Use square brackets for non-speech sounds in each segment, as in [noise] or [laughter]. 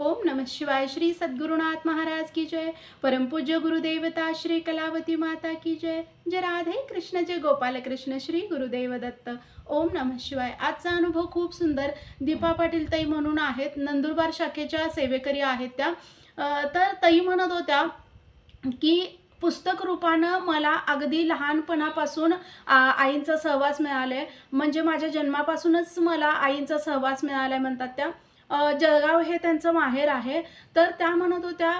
ओम नमः शिवाय श्री सद्गुरुनाथ महाराज की जय। परमपूज्य गुरुदेवता श्री कलावती माता की जय। जय राधे कृष्ण जय गोपाल कृष्ण श्री गुरुदेव दत्त। ओम नमः शिवाय। आजचा अनुभव खूप सुंदर दीपा पाटील ताई म्हणून आहेत नंदुरबार शाखेच्या सेवेकरी आहेत त्या. तर ताई म्हणत होत्या की पुस्तक रूपानं मला अगदी लहानपणापासून आईंचा सहवास मिळालाय. म्हणजे माझ्या जन्मापासूनच मला आईंचा सहवास मिळालाय म्हणतात त्या. जळगाव हे त्यांचं माहेर आहे. तर त्या म्हणत होत्या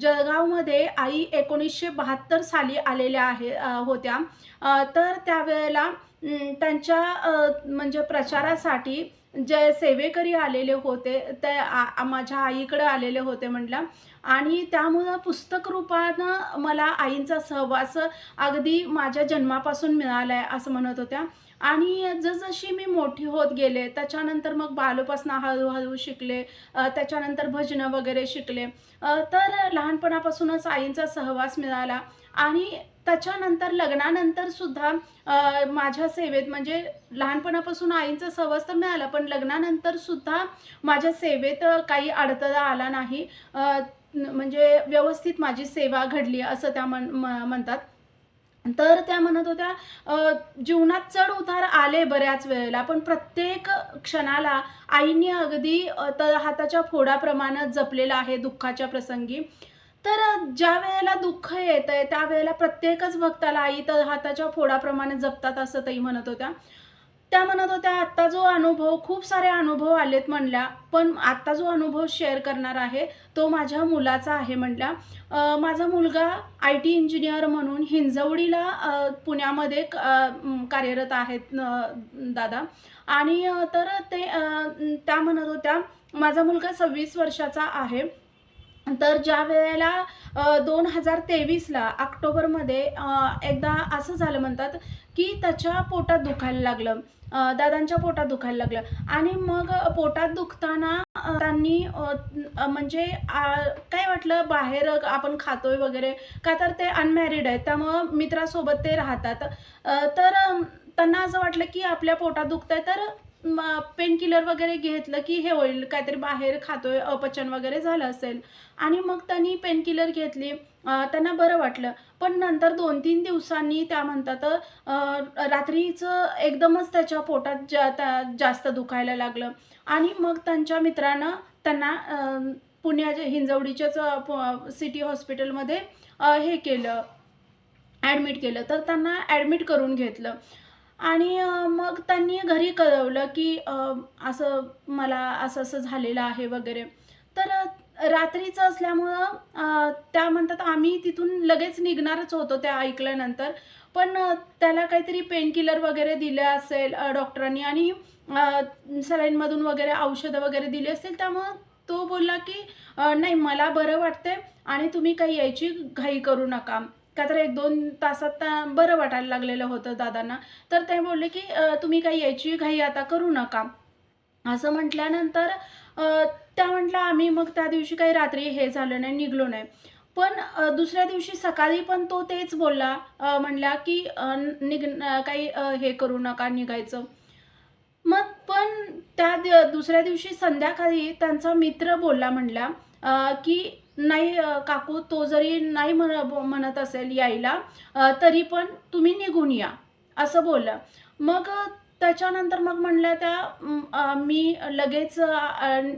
जळगावमध्ये आई एकोणीसशे बहात्तर साली आलेल्या आहे होत्या. तर त्यावेळेला त्यांच्या म्हणजे प्रचारासाठी जे सेवेकरी आलेले होते ते आ- आ- माझ्या आईकडे आलेले होते म्हटलं. आणि त्यामुळं पुस्तक रूपानं मला आईंचा सहवास अगदी माझ्या जन्मापासून मिळाला आहे असं म्हणत होत्या. आणि जसजशी मी मोठी होत गेले त्याच्यानंतर मग बालोपासून हळूहळू शिकले त्याच्यानंतर भजनं वगैरे शिकले. तर लहानपणापासूनच आईंचा सहवास मिळाला आणि त्याच्यानंतर लग्नानंतर सुद्धा माझ्या सेवेत म्हणजे लहानपणापासून आईंचा सहवास तर मिळाला पण लग्नानंतर सुद्धा माझ्या सेवेत काही अडथळा आला नाही. म्हणजे व्यवस्थित माझी सेवा घडली असं त्या म्हण म- म्हणतात. तर त्या म्हणत होत्या जीवनात चढ उतार आले बऱ्याच वेळेला पण प्रत्येक क्षणाला आईने अगदी तर हाताच्या फोडाप्रमाणे जपलेलं आहे दुःखाच्या प्रसंगी. तर ज्या वेळेला दुःख येतं आहे त्यावेळेला प्रत्येकच भक्ताला आई तर हाताच्या फोडाप्रमाणे जपतात असं ताई म्हणत होत्या. त्या म्हणत होत्या आत्ता जो अनुभव खूप सारे अनुभव आलेत म्हणल्या. पण आत्ता जो अनुभव शेअर करणार आहे तो माझ्या मुलाचा आहे म्हणल्या. माझा मुलगा आय टी इंजिनियर म्हणून हिंजवडीला पुण्यामध्ये क- कार्यरत आहेत दादा. आणि तर ते त्या म्हणत होत्या माझा मुलगा सव्वीस वर्षाचा आहे तर ज्या वेळेला दोन हजार तेवीसला ऑक्टोबरमध्ये एकदा असं झालं म्हणतात की त्याच्या पोटात दुखायला लागलं. दादांच्या पोटात दुखायला लागलं. आणि मग पोटात दुखताना त्यांनी म्हणजे काय वाटलं? बाहेर आपण खातोय वगैरे का तर ते अनमॅरिड आहेत. त्यामुळं मित्रासोबत ते राहतात. तर त्यांना असं वाटलं की आपल्या पोटात दुखतंय तर पेनकिलर वगैरे घेतलं की हे होईल काहीतरी बाहेर खातोय अपचन वगैरे झालं असेल. आणि मग त्यांनी पेनकिलर घेतली. त्यांना बरं वाटलं. पण नंतर दोन तीन दिवसांनी त्या म्हणतात रात्रीचं एकदमच त्याच्या पोटात जा त्या- जास्त दुखायला लागलं. आणि मग त्यांच्या मित्रानं त्यांना पुण्याच्या हिंजवडीच्याच सिटी हॉस्पिटलमध्ये हे केलं ॲडमिट केलं. तर त्यांना ॲडमिट करून घेतलं. आणि मग त्यांनी घरी कळवलं की असं मला असं असं झालेलं आहे वगैरे. तर रात्रीचं असल्यामुळं त्या म्हणतात आम्ही तिथून लगेच निघणारच होतो त्या ऐकल्यानंतर. पण त्याला काहीतरी पेनकिलर वगैरे दिलं असेल डॉक्टरांनी आणि सलाईनमधून वगैरे औषधं वगैरे दिली असतील. त्यामुळं तो बोलला की नाही मला बरं वाटतंय आणि तुम्ही काही यायची घाई करू नका. का तर एक दोन तासात बरं वाटायला लागलेलं होतं दादांना. तर ते बोलले की तुम्ही काही यायची घाई आता करू नका. असं म्हटल्यानंतर त्या म्हटलं आम्ही मग त्या दिवशी काही रात्री हे झालं नाही निघलो नाही. पण दुसऱ्या दिवशी सकाळी पण तो तेच बोलला म्हणला की निघ काही हे करू नका निघायचं. मग पण त्या दुसऱ्या दिवशी संध्याकाळी त्यांचा मित्र बोलला म्हणला की नाही काकू तो जरी नाही म्हण म्हणत असेल यायला तरी पण तुम्ही निघून या असं बोललं. मग त्याच्यानंतर मग म्हणलं त्या मी लगेच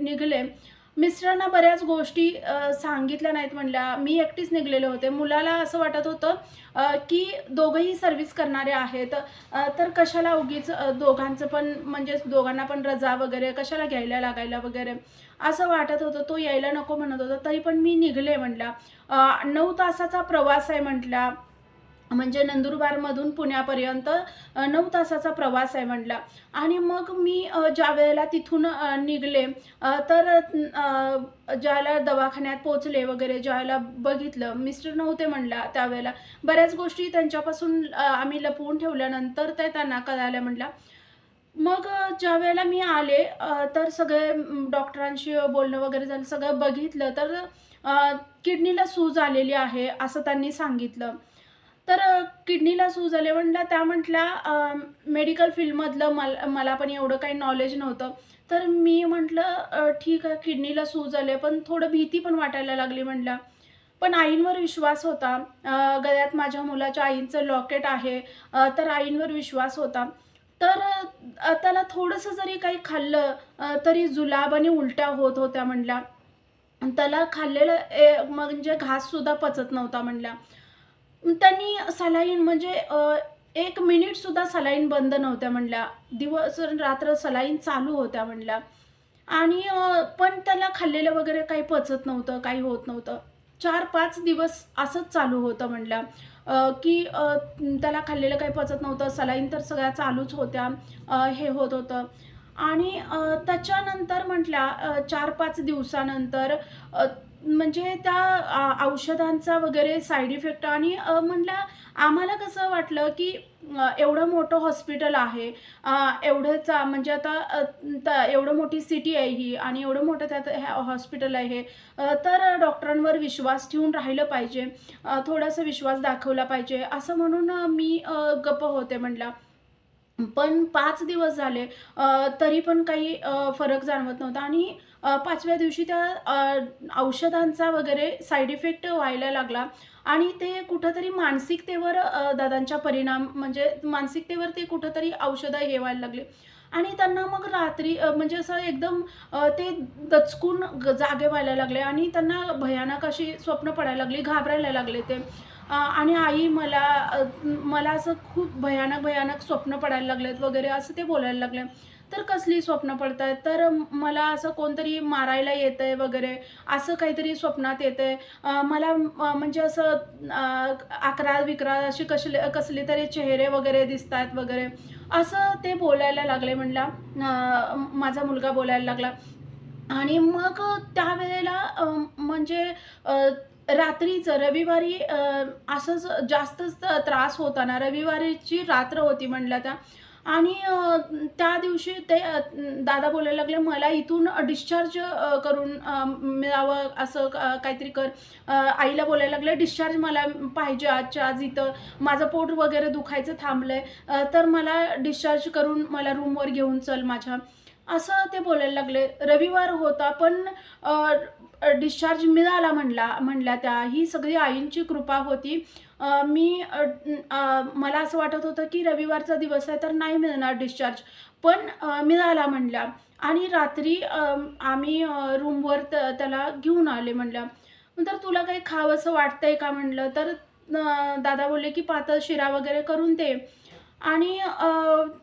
निघले. मिस्टरांना बऱ्याच गोष्टी सांगितल्या नाहीत म्हणल्या. मी एकटीच निघलेले होते. मुलाला असं वाटत होतं की दोघंही सर्व्हिस करणारे आहेत. तर कशाला उगीच दोघांचं पण म्हणजे दोघांना पण रजा वगैरे कशाला घ्यायला लागायला वगैरे? असं वाटत होतं. तो यायला नको म्हणत होता. तरी पण मी निघले म्हटला नऊ तासाचा प्रवास आहे म्हटला म्हणजे नंदुरबारमधून पुण्यापर्यंत नऊ तासाचा प्रवास आहे म्हटला. आणि मग मी ज्या वेळेला तिथून निघले तर ज्याला ज्यावेळेला दवाखान्यात पोचले वगैरे ज्याला बघितलं मिस्टर नव्हते म्हणला त्यावेळेला. बऱ्याच गोष्टी त्यांच्यापासून आम्ही लपवून ठेवल्यानंतर ते त्यांना कळाल्या म्हटला. मग ज्या ज्यावेळेला मी आले तर सगळे डॉक्टरांशी बोलणं वगैरे झालं सगळं बघितलं तर किडनीला सूज आलेली आहे असं त्यांनी सांगितलं. तर किडनीला सूज आले म्हटलं त्या म्हटल्या मेडिकल फील्डमधलं मला मला पण एवढं काही नॉलेज नव्हतं. तर मी म्हटलं ठीक आहे किडनीला सूज आले पण थोडं भीती पण वाटायला लागली म्हटलं पण आईंवर विश्वास होता. गळ्यात माझ्या मुलाच्या आईंचं लॉकेट आहे. तर आईंवर विश्वास होता. तर त्याला थोडंसं जरी काही खाल्लं तरी जुलाब आणि उलट्या होत होत्या म्हणल्या त्याला खाल्लेलं ए म्हणजे घाससुद्धा पचत नव्हता म्हटल्या. त्यांनी सलाईन म्हणजे एक मिनिटसुद्धा सलाईन बंद नव्हत्या म्हणल्या. दिवस रात्र सलाईन चालू होत्या म्हणल्या. आणि पण त्याला खाल्लेलं वगैरे काही पचत नव्हतं काही होत नव्हतं. चार पाच दिवस असंच चालू होतं म्हणल्या. की त्याला खाल्लेलं काही पचत नव्हतं सलाईन तर सगळ्या चालूच होत्या हे होत होतं. आणि त्याच्यानंतर म्हटल्या चार पाच दिवसानंतर म्हणजे त्या औषधांचा वगैरे साईड इफेक्ट आणि म्हटलं आम्हाला कसं वाटलं की एवढं मोठं हॉस्पिटल आहे एवढंचा म्हणजे आता एवढं मोठी सिटी आहे ही आणि एवढं मोठं त्यात हॉस्पिटल आहे तर डॉक्टरांवर विश्वास ठेवून राहिलं पाहिजे थोडासा विश्वास दाखवला पाहिजे असं म्हणून मी गप्प होते म्हटलं पण पाच दिवस झाले तरी पण काही फरक जाणवत नव्हता. आणि पाचव्या दिवशी त्या औषधांचा वगैरे साईड इफेक्ट व्हायला लागला. आणि ते कुठंतरी मानसिकतेवर दादांच्या परिणाम म्हणजे मानसिकतेवर ते कुठंतरी औषधं हे व्हायला लागले. आणि त्यांना मग रात्री म्हणजे असं एकदम ते दचकून जागे व्हायला लागले. आणि त्यांना भयानक अशी स्वप्न पडायला लागली घाबरायला लागले ते. आणि आई मला मला असं खूप भयानक भयानक स्वप्न पडायला लागलेत वगैरे असं ते बोलायला लागले. तर कसली स्वप्न पडत आहेत तर मला असं कोणतरी मारायला येतंय वगैरे असं काहीतरी स्वप्नात येत आहे मला म्हणजे असं अकरा विकरा अशी कसले कसले तरी चेहरे वगैरे दिसत आहेत वगैरे असं ते बोलायला लागले म्हणला. माझा मुलगा बोलायला लागला. आणि मग त्यावेळेला म्हणजे रात्रीचं रविवारी असंच जास्तच त्रास होता ना रविवारीची रात्र होती म्हणलं त्या आणि त्या दिवशी ते दादा बोलायला लागले मला इथून डिस्चार्ज करून मिळावं असं काहीतरी कर. आईला बोलायला लागले डिस्चार्ज मला पाहिजे आजच्या आज इथं. माझं पोट वगैरे दुखायचं थांबलंय. तर मला डिस्चार्ज करून मला रूमवर घेऊन चल माझ्या. असं ते बोलायला लागले. रविवार होता पण डिस्चार्ज मिळाला म्हणला म्हणल्या त्या ही सगळी आईंची कृपा होती. मी मला असं वाटत होतं की रविवारचा दिवस आहे तर नाही मिळणार डिस्चार्ज पण मिळाला म्हणल्या. आणि रात्री आम्ही रूमवर त त्याला घेऊन आले म्हणल्या. तर तुला काही खावंसं वाटतंय का? म्हणलं. तर दादा बोलले की पातळ शिरा वगैरे करून दे. आणि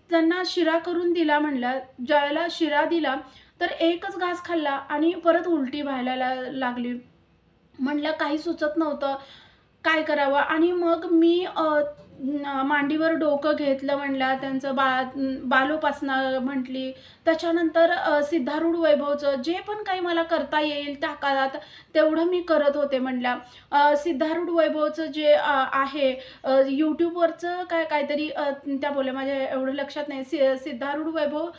त्यांना शिरा करून दिला म्हणलं ज्यावेळेला शिरा दिला तर एकच घास खाल्ला आणि परत उलटी व्हायला ला लागली. म्हणलं काही सुचत नव्हतं. काय करावं? आणि मग मी मांडीवर डोकं घेतलं म्हणल्या त्यांचं बा बालोपासना म्हटली. त्याच्यानंतर सिद्धारूढ वैभवचं जे पण काही मला करता येईल त्या काळात तेवढं मी करत होते म्हणल्या. सिद्धारूढ वैभवचं जे आहे यूट्यूबवरचं काय काहीतरी त्या बोलल्या माझ्या एवढं लक्षात नाही. सि सिद्धारूढ वैभव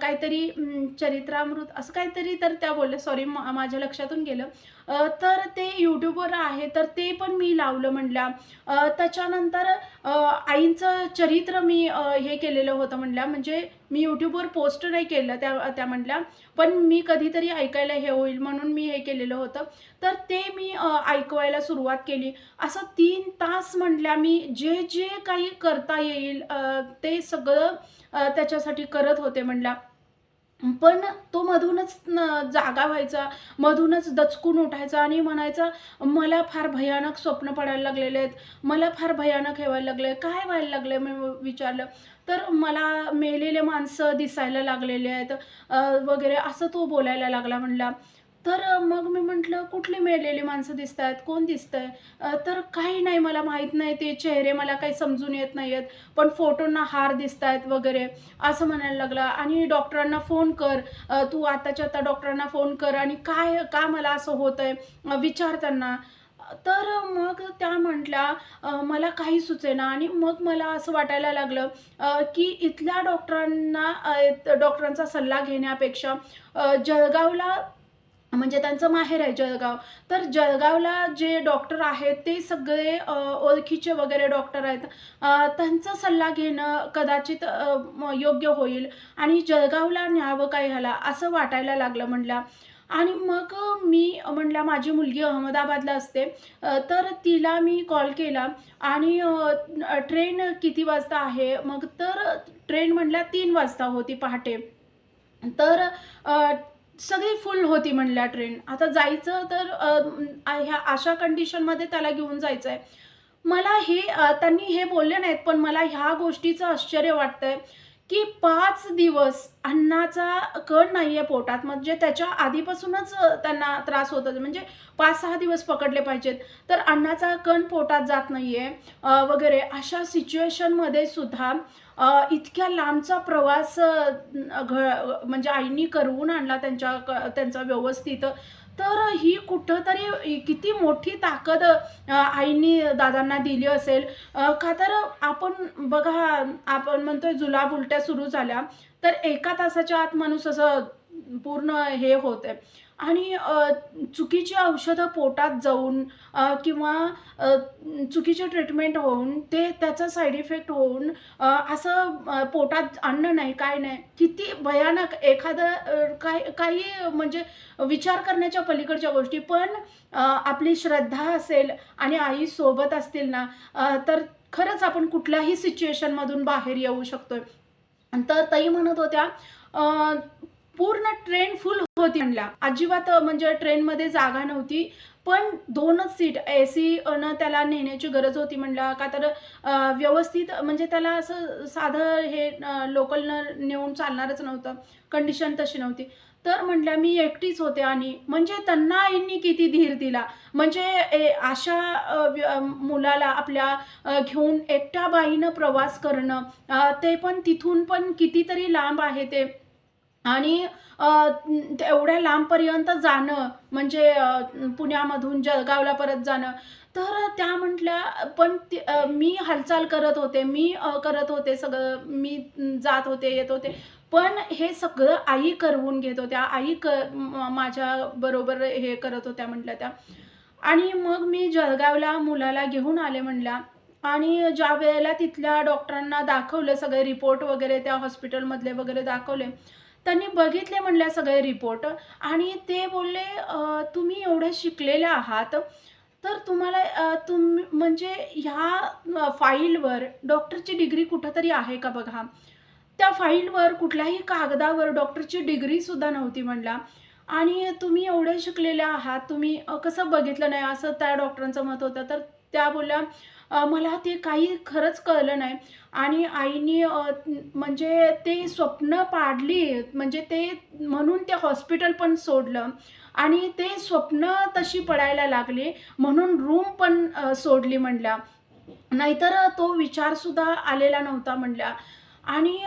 काहीतरी चरित्रामृत असं काहीतरी तर त्या बोलल्या सॉरी माझ्या लक्षातून गेलं. तर ते यूट्यूबवर आहे तर ते पण मी लावलं म्हणल्या. त्याच्यानंतर आईंचं चरित्र मी हे केलेलं होतं म्हणल्या. म्हणजे मी यूट्यूबवर पोस्ट नाही केलं त्या त्या म्हणल्या. पण मी कधीतरी ऐकायला हे होईल म्हणून मी हे केलेलं होतं. तर ते मी ऐकवायला सुरुवात केली. असं तीन तास म्हटल्या मी जे जे काही करता येईल ते सगळं त्याच्यासाठी करत होते म्हणल्या. पण तो मधूनच जागा व्हायचा, मधूनच दचकून उठायचा आणि म्हणायचा, "मला फार भयानक स्वप्न पडायला लागलेले आहेत. मला फार भयानक हे व्हायला लागलं "काय व्हायला लागलं मी विचारलं. तर "मला मेलेले माणसं दिसायला लागलेले आहेत वगैरे असं तो बोलायला लागला म्हणला. तर मग मी म्हटलं, "कुठली मेलेली माणसं दिसत आहेत कोण दिसत आहे तर "काही नाही, मला माहीत नाही. ते चेहरे मला काही समजून येत नाही आहेत पण फोटोंना हार दिसत आहेत वगैरे." असं म्हणायला लागला आणि डॉक्टरांना फोन कर तू आताच्या आता डॉक्टरांना फोन कर आणि काय का मला असं होत आहे विचार त्यांना. तर मग त्या म्हटल्या मला काही सुचेना आणि मग मला असं वाटायला लागलं की इथल्या डॉक्टरांना डॉक्टरांचा सल्ला घेण्यापेक्षा जळगावला म्हणजे त्यांचं माहेर आहे जळगाव. तर जळगावला जे डॉक्टर आहेत ते सगळे ओळखीचे वगैरे डॉक्टर आहेत. त्यांचा सल्ला घेणं कदाचित म- योग्य होईल. आणि जळगावला न्यावं काय ह्याला? असं वाटायला लागलं म्हणला. आणि मग मी म्हणला माझी मुलगी अहमदाबादला असते. तर तिला मी कॉल केला. आणि ट्रेन किती वाजता आहे? मग तर ट्रेन म्हणल्या तीन वाजता होती पहाटे. तर सगळी फुल होती म्हणल्या ट्रेन आता जायचं तर ह्या अशा कंडिशनमध्ये त्याला घेऊन जायचं आहे मला हे त्यांनी हे बोलले नाहीत पण मला ह्या गोष्टीचं आश्चर्य वाटतंय. की पाच दिवस अन्नाचा कण नाही आहे पोटात. म्हणजे त्याच्या आधीपासूनच त्यांना त्रास होत म्हणजे पाच सहा दिवस पकडले पाहिजेत. तर अन्नाचा कण पोटात जात नाही आहे वगैरे अशा सिच्युएशनमध्ये सुद्धा इतक्या लांबचा प्रवास घ म्हणजे आईनी करवून आणला त्यांच्या क त्यांचा व्यवस्थित तर ही कुठंतरी किती मोठी ताकद आईनी दादांना दिली असेल. का तर आपण बघा आपण म्हणतोय जुलाब उलट्या सुरू झाल्या तर एका तासाच्या आत माणूस असं पूर्ण हे होत आहे आणि चुकीची औषधं पोटात जाऊन किंवा चुकीचे ट्रीटमेंट होऊन ते त्याचा साईड इफेक्ट होऊन असं पोटात अन्न नाही काय नाही. किती भयानक एखादं काय काही म्हणजे विचार करण्याच्या पलीकडच्या गोष्टी. पण आपली श्रद्धा असेल आणि आई सोबत असतील ना तर खरंच आपण कुठल्याही सिच्युएशनमधून बाहेर येऊ शकतो तर ताई म्हणत होत्या पूर्ण ट्रेन फुल होती म्हणल्या अजिबात म्हणजे ट्रेनमध्ये जागा नव्हती पण दोनच सीट ए सी न त्याला नेण्याची गरज होती म्हणल्या का तर व्यवस्थित म्हणजे त्याला असं साधं हे लोकलनं नेऊन चालणारच नव्हतं. कंडिशन तशी नव्हती. तर म्हटल्या मी एकटीच होते आणि म्हणजे त्यांना आईंनी किती धीर दिला. म्हणजे ए अशा मुलाला आपल्या घेऊन एकट्या बाईनं प्रवास करणं ते पण तिथून पण कितीतरी लांब आहे ते. आणि एवढ्या लांबपर्यंत जाणं म्हणजे पुण्यामधून जळगावला परत जाणं तर त्या म्हटल्या पण मी हालचाल करत होते मी करत होते सगळं मी जात होते येत होते पण हे सगळं आई करवून घेत होत्या आई क माझ्या बरोबर हे करत होत्या म्हटल्या त्या. आणि मग मी जळगावला मुलाला घेऊन आले म्हटल्या आणि ज्या वेळेला तिथल्या डॉक्टरांना दाखवलं सगळे रिपोर्ट वगैरे त्या हॉस्पिटलमधले वगैरे दाखवले त्यांनी बघितले म्हणल्या सगळे रिपोर्ट आणि ते बोलले तुम्ही एवढे शिकलेले आहात तर तुम्हाला तुम म्हणजे ह्या फाईलवर डॉक्टरची डिग्री कुठंतरी आहे का बघा? त्या फाईलवर कुठल्याही कागदावर डॉक्टरची डिग्रीसुद्धा नव्हती म्हणला. आणि तुम्ही एवढे शिकलेले आहात तुम्ही कसं बघितलं नाही? असं त्या डॉक्टरांचं मत होतं. तर त्या बोलल्या मला ते काही खरंच कळलं नाही. आणि आईने म्हणजे ते स्वप्न पाडली म्हणजे ते म्हणून ते हॉस्पिटल पण सोडलं. आणि ते स्वप्न तशी पडायला लागली म्हणून रूम पण सोडली म्हणल्या. नाहीतर तो विचारसुद्धा आलेला नव्हता म्हणल्या. आणि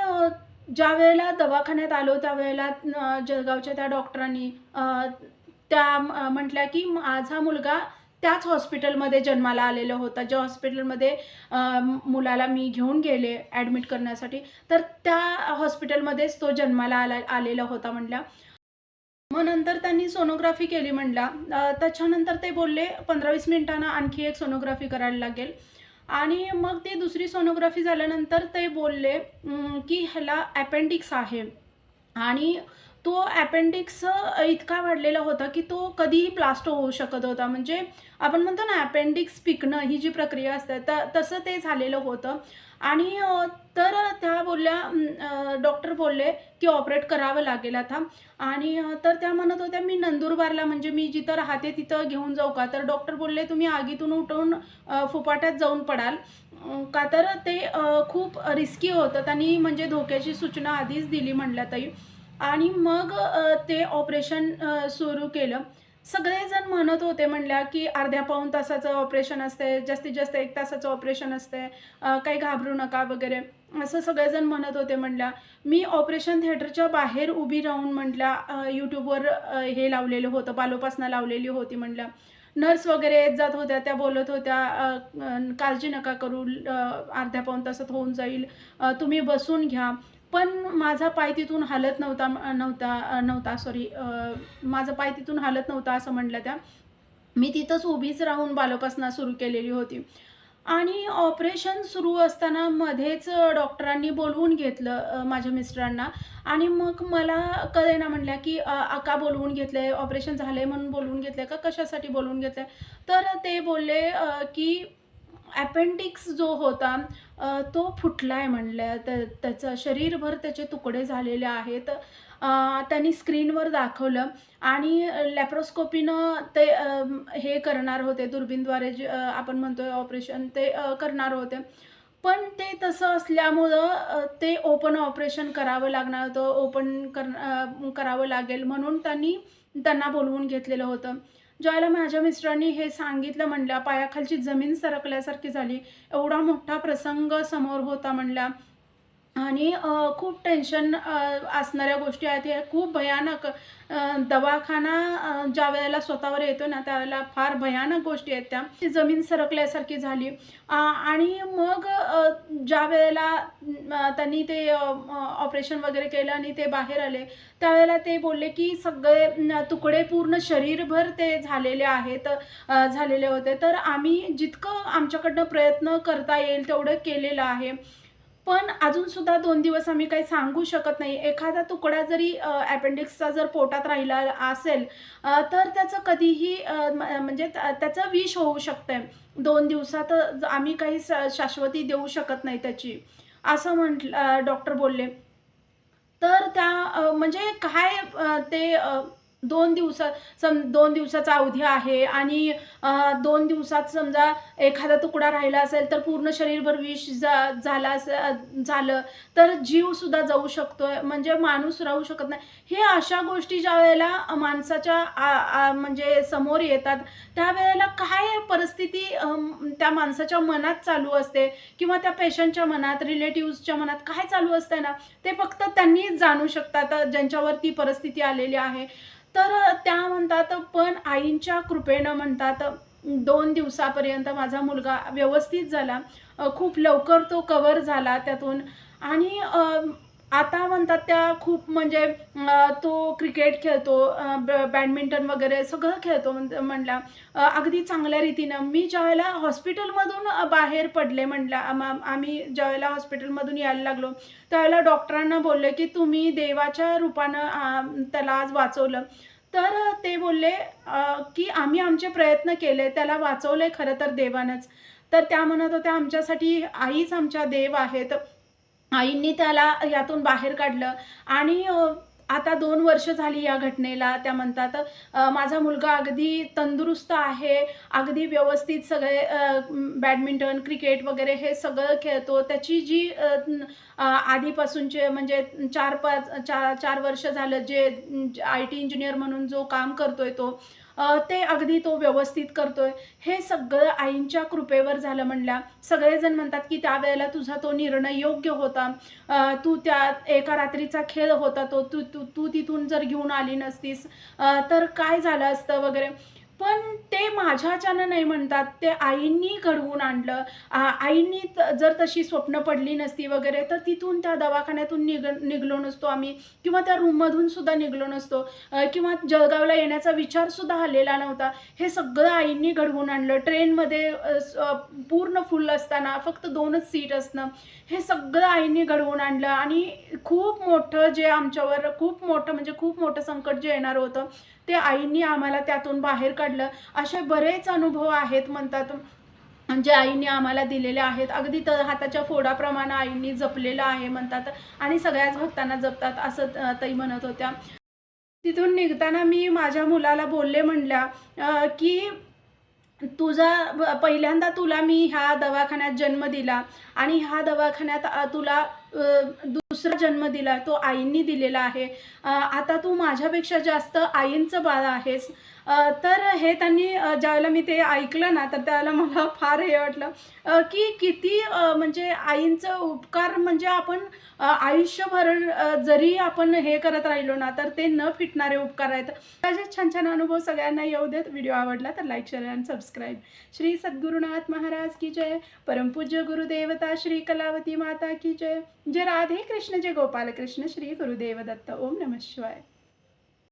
ज्या वेळेला दवाखान्यात आलो त्यावेळेला जळगावच्या त्या डॉक्टरांनी त्या म्हटल्या की माझा मुलगा त्याच हॉस्पिटलमध्ये जन्माला आलेलं होता. ज्या हॉस्पिटलमध्ये मुलाला मी घेऊन गेले ॲडमिट करण्यासाठी तर त्या हॉस्पिटलमध्येच तो जन्माला आला आलेला होता म्हटल्या. मग नंतर त्यांनी सोनोग्राफी केली म्हणला त्याच्यानंतर ते बोलले पंधरा वीस मिनिटांना आणखी एक सोनोग्राफी करायला लागेल. आणि मग ते दुसरी सोनोग्राफी झाल्यानंतर ते बोलले की ह्याला ॲपेंडिक्स आहे. आणि तो ॲपेंडिक्स इतका वाढलेला होता की तो कधीही प्लास्ट होऊ शकत होता. म्हणजे आपण म्हणतो ना ॲपेंडिक्स पिकणं ही जी प्रक्रिया असते त तसं ते झालेलं होतं. आणि तर त्या बोलल्या डॉक्टर बोलले की ऑपरेट करावं लागेल आता. आणि तर त्या म्हणत होत्या मी नंदुरबारला म्हणजे मी जिथं राहते तिथं घेऊन जाऊ का? तर डॉक्टर बोलले तुम्ही आगीतून उठून फुपाट्यात जाऊन पडाल. का तर ते खूप रिस्की होतं. त्यांनी म्हणजे धोक्याची सूचना आधीच दिली म्हणल्या ताई. आणि मग ते ऑपरेशन सुरू केलं. सगळेजण म्हणत होते म्हणल्या की अर्ध्या पाऊण तासाचं ऑपरेशन असते जास्तीत जास्त एक तासाचं ऑपरेशन असते काही घाबरू नका वगैरे. असं सगळेजण म्हणत होते म्हणल्या. मी ऑपरेशन थिएटरच्या बाहेर उभी राहून म्हटल्या यूट्यूबवर हे लावलेलं होतं बालोपासना लावलेली होती म्हटल्या नर्स वगैरे येत जात होत्या त्या बोलत होत्या काळजी नका करू अर्ध्या पाऊण तासात होऊन जाईल. तुम्ही बसून घ्या. पण माझा पाय तिथून हालत नव्हता नव्हता नव्हता सॉरी माझा पाय तिथून हालत नव्हता असं म्हटलं त्या. मी तिथंच उभीच राहून बालोपासना सुरू केलेली होती. आणि ऑपरेशन सुरू असताना मध्येच डॉक्टरांनी बोलवून घेतलं माझ्या मिस्टरांना. आणि मग मला कळेना म्हणल्या की का बोलवून घेतलं आहे ऑपरेशन झालं आहे म्हणून बोलवून घेतलं आहे का? कशासाठी बोलवून घेतलं आहे तर ते बोलले की ॲपेंडिक्स जो होता तो फुटला आहे म्हणल्या तर त्याचं शरीरभर त्याचे तुकडे झालेले आहेत. त्यांनी स्क्रीनवर दाखवलं आणि लॅप्रोस्कोपीनं ते हे करणार होते दुर्बीनद्वारे जे आपण आपण आहे ऑपरेशन ते करणार होते. पण ते तसं असल्यामुळं ते ओपन ऑपरेशन करावं लागणार होतं ओपन कर करावं लागेल म्हणून त्यांनी त्यांना बोलवून घेतलेलं होतं. ज्यावेळेला माझ्या मिस्टरांनी हे सांगितलं म्हणल्या पायाखालची जमीन सरकल्यासारखी झाली. एवढा मोठा प्रसंग समोर होता म्हणल्या. आणि खूप टेन्शन असणाऱ्या गोष्टी आहेत. हे खूप भयानक दवाखाना ज्या वेळेला स्वतःवर येतो ना त्यावेळेला फार भयानक गोष्टी आहेत त्या. ती जमीन सरकल्यासारखी झाली. आणि मग ज्या वेळेला त्यांनी ते ऑपरेशन वगैरे केलं आणि ते बाहेर आले त्यावेळेला ते बोलले की सगळे तुकडे पूर्ण शरीरभर ते झालेले आहेत झालेले होते. तर आम्ही जितकं आमच्याकडनं प्रयत्न करता येईल तेवढं केलेलं आहे. पण अजूनसुद्धा दोन दिवस आम्ही काही सांगू शकत नाही. एखादा तुकडा जरी अपेंडिक्सचा जर पोटात राहिला असेल तर त्याचं कधीही म्हणजे त्याचं विष होऊ शकतं दोन दिवसात आम्ही काही स- शाश्वती देऊ शकत नाही त्याची. असं म्हटलं डॉक्टर बोलले. तर त्या म्हणजे काय ते दोन दिवसात सम दोन दिवसाचा अवधी आहे आणि दोन दिवसात समजा एखादा तुकडा राहिला असेल तर पूर्ण शरीरभर विष जा झाला असं झालं तर जीवसुद्धा जाऊ शकतो म्हणजे माणूस राहू शकत नाही. हे अशा गोष्टी ज्या वेळेला माणसाच्या म्हणजे समोर येतात त्यावेळेला काय परिस्थिती त्या माणसाच्या मनात चालू असते किंवा त्या पेशंटच्या मनात रिलेटिव्सच्या मनात काय चालू असते ना ते फक्त त्यांनी जाणू शकतात ज्यांच्यावर ती परिस्थिती आलेली आहे. तर त्या म्हणतात पण आईंच्या कृपेनं म्हणतात दोन दिवसापर्यंत माझा मुलगा व्यवस्थित झाला. खूप लवकर तो कवर झाला त्यातून. आणि आता म्हणतात त्या खूप म्हणजे तो क्रिकेट खेळतो ब- बॅडमिंटन वगैरे सगळं खेळतो म्हणला. अगदी चांगल्या रीतीनं मी ज्यावेळेला हॉस्पिटलमधून बाहेर पडले म्हणला आम्ही ज्यावेळेला हॉस्पिटलमधून यायला लागलो त्यावेळेला डॉक्टरांना बोलले की तुम्ही देवाच्या रूपानं त्याला आज वाचवलं. तर ते बोलले की आम्ही आमचे प्रयत्न केले त्याला वाचवले खरं तर देवानंच. तर त्या म्हणत होत्या आमच्यासाठी आईच आमच्या देव आहेत. आईंनी त्याला यातून बाहेर काढलं. आणि आता दोन वर्ष झाली या घटनेला. त्या म्हणतात माझा मुलगा अगदी तंदुरुस्त आहे अगदी व्यवस्थित सगळे बॅडमिंटन क्रिकेट वगैरे हे सगळं खेळतो. त्याची जी आधीपासूनचे म्हणजे चार पाच चार चार वर्ष झालं जे आय टी इंजिनियर म्हणून जो काम करतोय तो ते अगदी तो व्यवस्थित करतोय. हे सगळं आईंच्या कृपेवर झालं म्हणल्या. सगळेजण म्हणतात की त्यावेळेला तुझा तो निर्णय योग्य होता. तू त्या एका रात्रीचा खेळ होता तो. तू तू तू तिथून जर घेऊन आली नसतीस तर काय झालं असतं वगैरे? पण ते माझ्याच्यानं नाही म्हणतात. ते आईंनी घडवून आणलं. आईंनी जर तशी स्वप्न पडली नसती वगैरे तर तिथून त्या दवाखान्यातून निघ निघलो नसतो आम्ही. किंवा त्या रूममधून सुद्धा निघलो नसतो. किंवा जळगावला येण्याचा विचारसुद्धा आलेला नव्हता. हे सगळं आईंनी घडवून आणलं. ट्रेनमध्ये पूर्ण फुल असताना फक्त दोनच सीट असणं. हे सगळं आईंनी घडवून आणलं. आणि खूप मोठं जे आमच्यावर खूप मोठं म्हणजे खूप मोठं संकट जे येणार होतं ते आईंनी आम्हाला त्यातून बाहेर काढलं. असे बरेच अनुभव आहेत म्हणतात. जे आईने आम्हाला दिलेले आहेत. अगदी त हाताच्या फोडाप्रमाणे आईंनी जपलेलं आहे म्हणतात. आणि सगळ्याच भक्तांना जपतात असं अ, ताई म्हणत होत्या. तिथून निघताना मी माझ्या मुलाला बोलले म्हणल्या की तुझा पहिल्यांदा तुला मी ह्या दवाखान्यात जन्म दिला आणि ह्या दवाखान्यात तुला दुसरा जन्म दिला तो आईंनी दिलेला आहे. आता तू माझ्यापेक्षा जास्त आईंचं बाळ आहेस. तर हे त्यांनी ज्यावेळेला मी ते ऐकलं ना तर त्यावेळेला मला [laughs] फार हे वाटलं की किती म्हणजे आईंचं उपकार म्हणजे आपण आयुष्यभर जरी आपण हे करत राहिलो ना तर ते न फिटणारे उपकार आहेत. असे छान छान अनुभव सगळ्यांना येऊ देत. व्हिडिओ आवडला तर like share and subscribe. Shri Sadgurunath Maharaj की जय. परमपूज्य गुरुदेवता श्री कलावती माता की जय. जय राधे कृष्ण जय गोपाल कृष्ण श्री गुरुदेव दत्त. ओम नमः शिवाय.